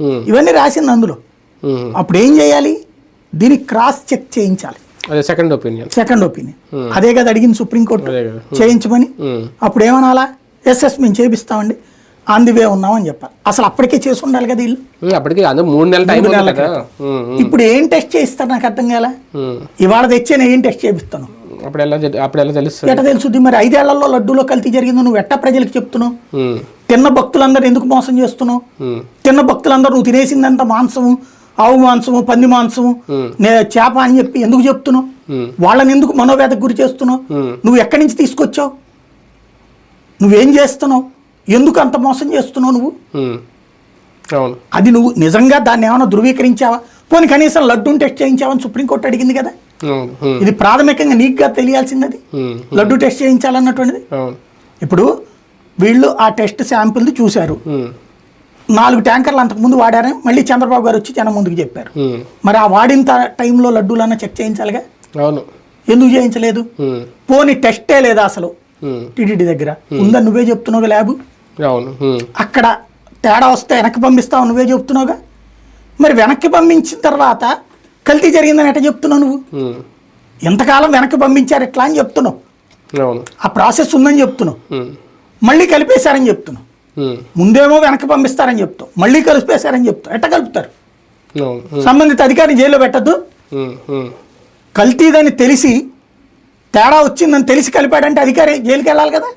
ఉమ్, ఇవన్నీ రాసింది అందులో. ఉమ్. అప్పుడు ఏం చేయాలి? దీన్ని క్రాస్ చెక్ చేయించాలి. సెకండ్ ఒపీనియన్ సెకండ్ ఒపీనియన్ అదే కదా అడిగింది సుప్రీంకోర్టు కదా. చేయించమని. అప్పుడు ఏమనాలా? ఎస్ ఎస్ మేము చేపిస్తామండి. ఆన్ ది వే ఉన్నామని చెప్పాలి. అసలు అప్పటికే చేసి ఉండాలి కదా వీళ్ళు అప్పటికి మూడు నెలల టైం ఇప్పుడు ఏం టెస్ట్ చేయిస్తారు నాకు అర్థం కాల. ఇవాళ తెచ్చే నేను ఏం టెస్ట్ చేపిస్తాను? అప్పుడు ఎలా అప్పుడు ఎలా తెలుస్తుంది? ఎట తెలుసుద్ది మరి ఐదేళ్ళలో లడ్డూలో కల్తీ జరిగిందో నువ్వు ఎట్ట ప్రజలకు చెప్తున్నావు? తిన్న భక్తులందరూ ఎందుకు మోసం చేస్తున్నావు? తిన్న భక్తులందరూ నువ్వు తినేసిందంత మాంసము ఆవు మాంసము పంది మాంసము. నే చేప అని చెప్పి ఎందుకు చెప్తున్నావు? వాళ్ళని ఎందుకు మనోవేదకు గురి చేస్తున్నావు. నువ్వు ఎక్కడి నుంచి తీసుకొచ్చావు? నువ్వేం చేస్తున్నావు? ఎందుకు అంత మోసం చేస్తున్నావు నువ్వు? అది నువ్వు నిజంగా దాన్ని ఏమైనా ధృవీకరించావా? పోనీ కనీసం లడ్డూని టెస్ట్ చేయించావని సుప్రీంకోర్టు అడిగింది కదా? ఇది ప్రాథమికంగా నీకుగా తెలియాల్సింది అది. లడ్డు టెస్ట్ చేయించాలన్నటువంటిది. ఇప్పుడు వీళ్ళు ఆ టెస్ట్ శాంపిల్ది చూశారు. నాలుగు ట్యాంకర్లు అంతకుముందు వాడారని మళ్ళీ చంద్రబాబు గారు వచ్చి జనం ముందుకు చెప్పారు. మరి ఆ వాడిన టైంలో లడ్డూలన్నా చెక్ చేయించాలిగా? అవును. ఎందుకు చేయించలేదు? పోనీ టెస్టే లేదా అసలు? టీటీడీ దగ్గర. ఉందని నువ్వే చెప్తున్నావుగా ల్యాబ్? అవును. అక్కడ తేడా వస్తే వెనక్కి పంపిస్తావు నువ్వే చెప్తున్నావుగా? మరి వెనక్కి పంపించిన తర్వాత కల్తీ జరిగిందని ఎట్ట చెప్తున్నావు నువ్వు? ఎంతకాలం వెనక్కి పంపించారు ఎట్లా అని చెప్తున్నావు. ఆ ప్రాసెస్ ఉందని చెప్తున్నావు. మళ్ళీ కలిపేశారని చెప్తున్నావు ఉమ్, ముందేమో వెనక్కి పంపిస్తారని చెప్తావు మళ్ళీ కలిపేశారని చెప్తావు ఎట్ట కలుపుతారు? సంబంధిత అధికారిని జైల్లో పెట్టద్దు. కల్తీదని తెలిసి తేడా వచ్చిందని తెలిసి కలిపాడంటే అధికారి జైలుకి వెళ్ళాలి కదా